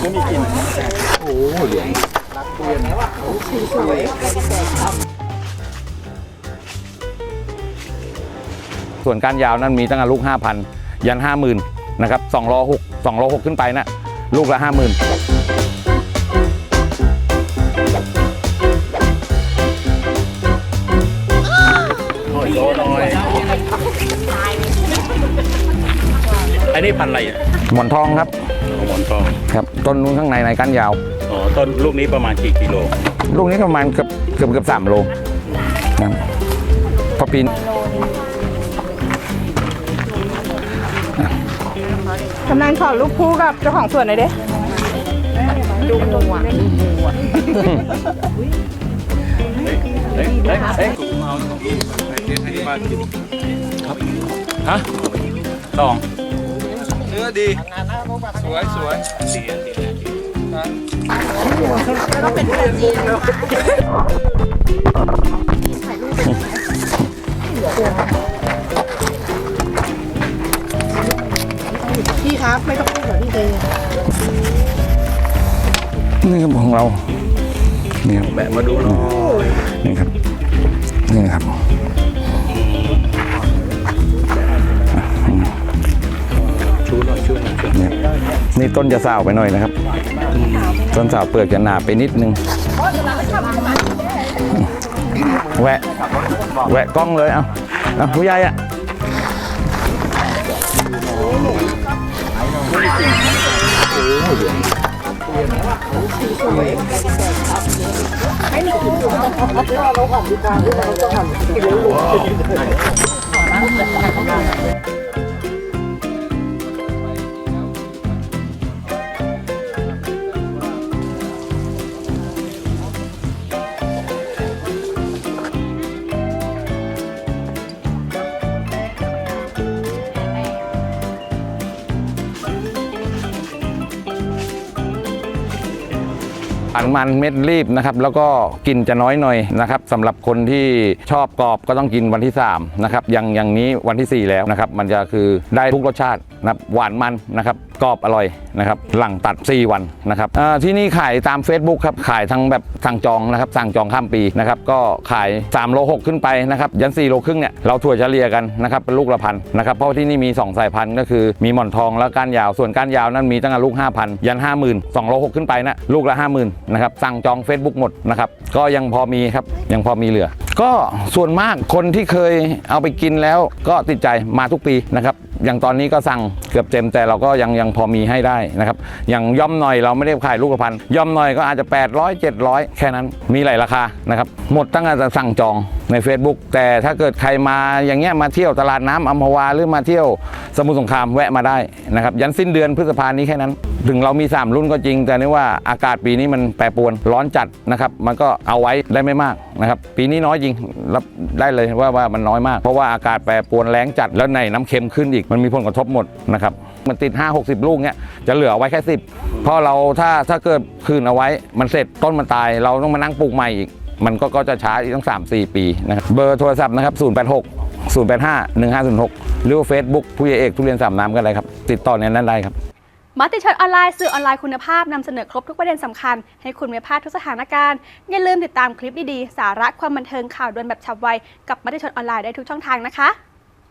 ไม่มีกลิ่นโอ้โหเหลืองรักเรียนส่วนก้านยาวนั้นมีตั้งแต่ลูก 5,000 ยัน 50,000 นะครับ2ล้อ6 2ล้อ6ขึ้นไปนะ ลูกละ 50,000 อันนี้พันธุ์อะไรอะหมอนทองครับหมอนทองครับต้นนู้นข้างในในก้านยาวอ๋อต้นลูกนี้ประมาณกี่กิโลลูกนี้ประมาณเกือบเกือบเกือบสามโลนะครับพอปีนกำลังขอรูปคู่กับเจ้าของสวนหน่อยเด้ดูงูอะเฮ้ยเฮ้ยเฮ้ยฮะตองเนื้อดี สวยสวยพี่ครับไม่ต้องพูดเหรอพี่เจนี่ครับของเรานี่ครับแบะมาดูหน่อยนี่ครับนี่ครับ นี่ยนี่ต้นจะสาวไปหน่อยนะครับ ต้นสาวเปลือกจะหนาไปนิดนึงแหวะแหวะกล้องเลยเอาเอาผู้ใหญ่อะ อันมันเม็ดรีบนะครับแล้วก็กินจะน้อยหน่อยนะครับสำหรับคนที่ชอบกรอบก็ต้องกินวันที่3นะครับอย่างอย่างนี้วันที่ 4 แล้วนะครับมันจะคือได้ทุกรสชาตินะครับหวานมันนะครับ กรอบอร่อยนะครับหลังตัด 4 วันนะครับที่นี่ขายตาม Facebook ครับขายทั้งแบบสั่งจองนะครับสั่งจองข้ามปีนะครับก็ขาย 3 โล 6 ขึ้นไปนะครับยัน 4 โลครึ่งเนี่ยเราถั่วเฉลี่ยกันนะครับเป็นลูกละพันนะครับเพราะที่นี่มี 2 สายพันธุ์ก็คือมีหมอนทองและก้านยาวส่วนก้านยาวนั้นมีตั้งแต่ลูก 5,000 ยัน 50,000 2 โล 6 ขึ้นไปนะลูกละ 50,000นะครับสั่งจอง Facebook หมดนะครับก็ยังพอมีครับยังพอมีเหลือ ก็ส่วนมากคนที่เคยเอาไปกินแล้วก็ติดใจมาทุกปีนะครับอย่างตอนนี้ก็สั่งเกือบเต็มแต่เราก็ยังยังพอมีให้ได้นะครับอย่างย่อมหน่อยเราไม่ได้ขายลูกละพันย่อมหน่อยก็อาจจะ 800 700 แค่นั้นมีหลายราคานะครับหมดตั้งแต่สั่งจองใน Facebook แต่ถ้าเกิดใครมาอย่างเงี้ยมาเที่ยวตลาดน้ำอัมพวาหรือมาเที่ยวสมุทรสงครามแวะมาได้นะครับยันสิ้นเดือนพฤษภานี้แค่นั้น ถึงเรามี 3 รุ่นก็จริง แต่นี่ว่าอากาศปีนี้มันแปรปรวนร้อนจัดนะครับ มันก็เอาไว้ได้ไม่มากนะครับ ปีนี้น้อยจริงรับได้เลยว่าว่ามันน้อยมาก เพราะว่าอากาศแปรปรวนแรงจัดแล้วในน้ำเค็มขึ้นอีกมันมีผลกระทบหมดนะครับมันติด 5 60 ลูกเนี้ยจะเหลือไว้แค่ 10 เพราะเราถ้าถ้าเกิดคืนเอาไว้มันเสร็จต้นมันตาย เราต้องมานั่งปลูกใหม่อีก มันก็ก็จะช้าอีกตั้ง 3-4 ปีนะครับเบอร์โทรศัพท์นะครับ086 085 1506 หรือว่า Facebook ผู้ใหญ่เอกทุเรียนสามน้ำกันเลยครับ ติดต่อในนั้นได้ครับมัติชนออนไลน์สื่อออนไลน์คุณภาพนำเสนอครบทุกประเด็นสำคัญ ให้คุณไม่พลาดทุกสถานการณ์ อย่าลืมติดตามคลิปดีๆ สาระความบันเทิงข่าวด่วนแบบฉับไว กับมัติชนออนไลน์ได้ทุกช่องทางนะคะ